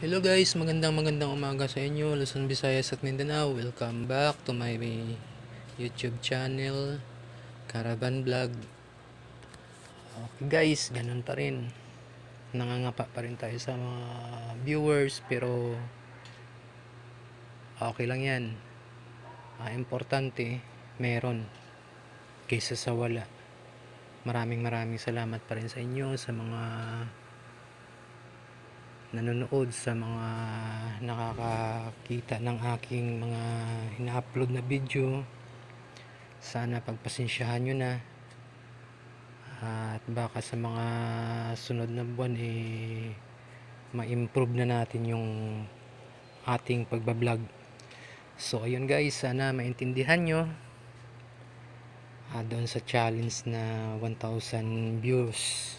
Hello guys, magandang magandang umaga sa inyo, Luzon, Visayas at Mindanao. Welcome back to my YouTube channel, Caravan Vlog. Okay guys, ganun pa rin. Nangangapa pa rin tayo sa mga viewers pero okay lang yan. Ah, importante, meron kaysa sa wala. Maraming maraming salamat pa rin sa inyo sa mga nanonood sa mga nakakakita ng aking mga ina-upload na video. Sana pagpasensyahan nyo na. At baka sa mga sunod na buwan eh ma-improve na natin yung ating pagbablog. So ayun guys sana maintindihan nyo. Ah, doon sa challenge na 1000 views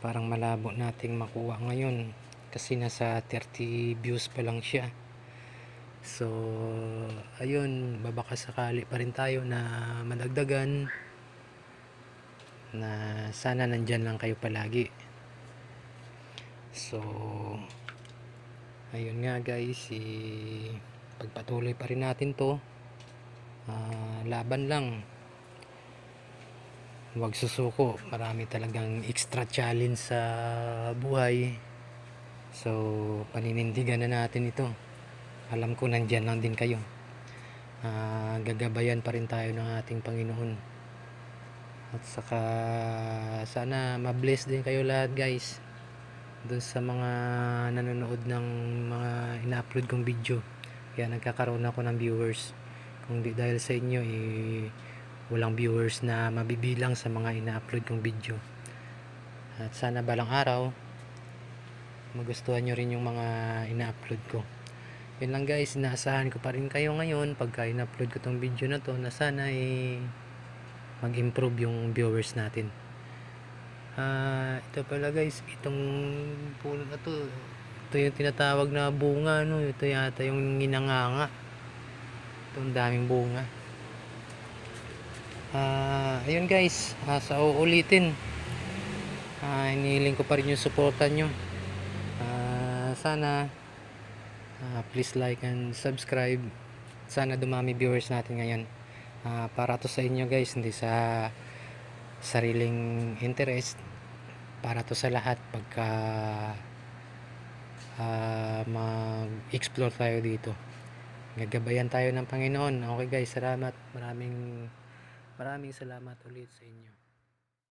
parang malabo nating makuha ngayon kasi nasa 30 views pa lang siya. So ayun babaka sakali pa rin tayo na madagdagan na sana nandyan lang kayo palagi. So ayun nga guys eh, pagpatuloy pa rin natin to. Ah, laban lang. Huwag susuko. Marami talagang extra challenge sa buhay so paninindigan na natin ito. Alam ko nandyan lang din kayo. Ah, gagabayan pa rin tayo ng ating Panginoon. At saka sana ma-bless din kayo lahat guys dun sa mga nanonood ng mga ina-upload kong video. Kaya nagkakaroon ako ng viewers. Kung di dahil sa inyo eh walang viewers na mabibilang sa mga ina-upload kong video. At sana balang araw magustuhan nyo rin yung mga ina-upload ko yun lang guys inaasahan ko pa rin kayo ngayon pagka ina-upload ko tong video na to na sana eh mag-improve yung viewers natin ah ito pala guys itong puno na to ito yung tinatawag na bunga no ito yata yung ginanganga itong daming bunga Ah, ayun guys, ah, sa uulitin. Ah, inihiling ko pa rin yung suporta nyo. Sana ah, please like and subscribe. Sana dumami viewers natin ngayon. Ah, para to sa inyo guys, hindi sa sariling interest. Para to sa lahat pagka ah, mag-explore tayo dito. Gagabayan tayo ng Panginoon. Okay guys, salamat. Maraming Maraming salamat ulit sa inyo.